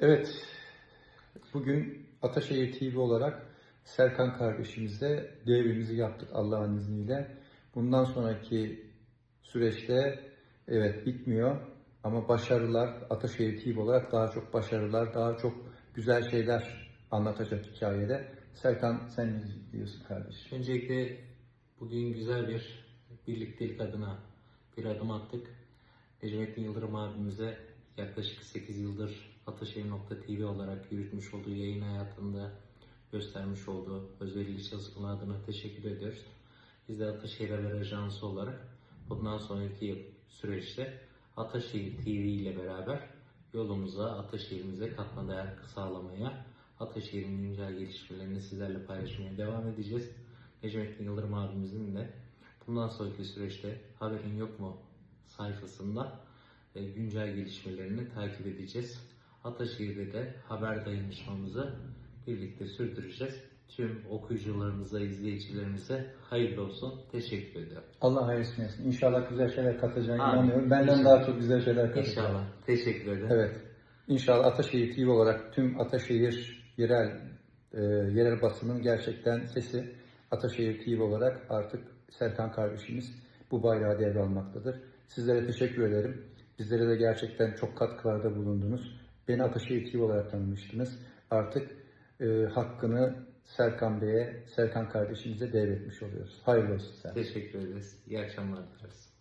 Evet, bugün Ataşehir TV olarak Serkan kardeşimizle devrimizi yaptık Allah'ın izniyle. Bundan sonraki süreçte evet bitmiyor ama başarılar Ataşehir TV olarak daha çok başarılar, daha çok güzel şeyler anlatacak hikayede. Serkan sen ne diyorsun kardeşim? Öncelikle bugün güzel bir birliktelik adına bir adım attık. Necmettin Yıldırım abimize yaklaşık 8 yıldır Ataşehir.tv olarak yürütmüş olduğu yayın hayatında göstermiş olduğu özverili çalışmalar adına teşekkür ediyoruz. Biz de Ataşehir Haber Ajansı olarak bundan sonraki süreçte Ataşehir TV ile beraber yolumuza, Ataşehir'imize katma değer sağlamaya, Ataşehir'in güncel gelişmelerini sizlerle paylaşmaya devam edeceğiz. Necmettin Yıldırım abimizin de bundan sonraki süreçte haberin yok mu sayfasında e, güncel gelişmelerini takip edeceğiz. Ataşehir'de de haber dayanışmamızı birlikte sürdüreceğiz. Tüm okuyucularımıza, izleyicilerimize hayırlı olsun. Teşekkür ediyorum. Allah hayırlısı etsin. İnşallah güzel şeyler katacağına Amin. inanıyorum. Benden İnşallah. daha çok güzel şeyler katacak. İnşallah. Teşekkür ederim. Evet. İnşallah Ataşehir TV olarak tüm Ataşehir yerel e, yerel basının gerçekten sesi Ataşehir TV olarak artık Serkan kardeşimiz bu bayrağı devralmaktadır. Sizlere teşekkür ederim. Bizlere de gerçekten çok katkılarda bulundunuz. Beni Ataşehir TV olarak tanımıştınız. Artık e, hakkını Serkan Bey'e, Serkan kardeşimize devretmiş oluyoruz. Hayırlı olsun Serkan. Teşekkür ederiz. İyi akşamlar dileriz.